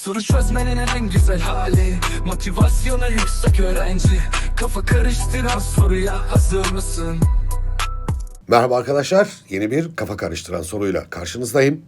Soru çözmenin en güzel hali Motivasyona yüksek öğrenci Kafa karıştıran soruya hazır mısın? Merhaba arkadaşlar. Yeni bir kafa karıştıran soruyla karşınızdayım.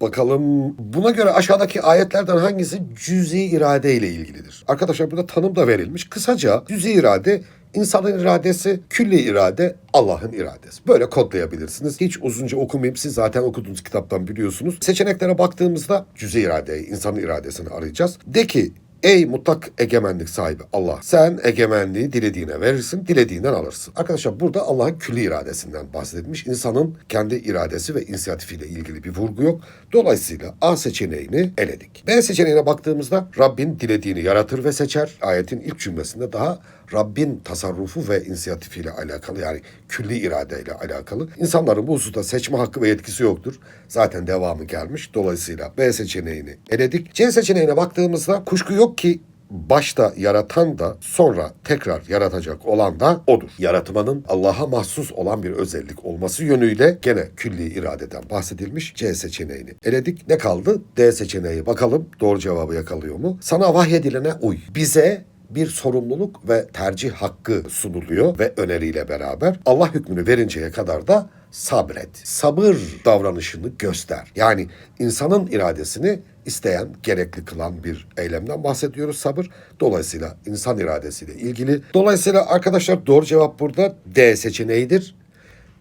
Bakalım buna göre aşağıdaki ayetlerden hangisi cüzi irade ile ilgilidir? Arkadaşlar burada tanım da verilmiş. Kısaca cüzi irade insanın iradesi, külli irade Allah'ın iradesi. Böyle kodlayabilirsiniz. Hiç uzunca okumayayım. Siz zaten okuduğunuz kitaptan biliyorsunuz. Seçeneklere baktığımızda cüzi iradeyi, insanın iradesini arayacağız. De ki Ey mutlak egemenlik sahibi Allah. Sen egemenliği dilediğine verirsin, dilediğinden alırsın. Arkadaşlar burada Allah'ın külli iradesinden bahsedilmiş. İnsanın kendi iradesi ve inisiyatifiyle ilgili bir vurgu yok. Dolayısıyla A seçeneğini eledik. B seçeneğine baktığımızda Rabbin dilediğini yaratır ve seçer. Ayetin ilk cümlesinde daha Rabbin tasarrufu ve inisiyatifiyle alakalı yani külli iradeyle alakalı. İnsanların bu hususta seçme hakkı ve yetkisi yoktur. Zaten devamı gelmiş. Dolayısıyla B seçeneğini eledik. C seçeneğine baktığımızda kuşku yok ki başta yaratan da sonra tekrar yaratacak olan da odur. Yaratmanın Allah'a mahsus olan bir özellik olması yönüyle gene külli iradeden bahsedilmiş C seçeneğini eledik. Ne kaldı? D seçeneği bakalım doğru cevabı yakalıyor mu? Sana vahyedilene uy. Bize bir sorumluluk ve tercih hakkı sunuluyor ve öneriyle beraber Allah hükmünü verinceye kadar da sabret. Sabır davranışını göster. Yani insanın iradesini isteyen, gerekli kılan bir eylemden bahsediyoruz sabır. Dolayısıyla insan iradesiyle ilgili. Dolayısıyla arkadaşlar doğru cevap burada D seçeneğidir.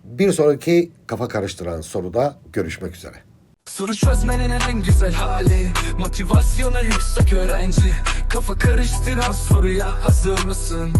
Bir sonraki kafa karıştıran soruda görüşmek üzere. Soru çözmenin en güzel hali Motivasyona yüksek öğrenci Kafa karıştıran soruya hazır mısın?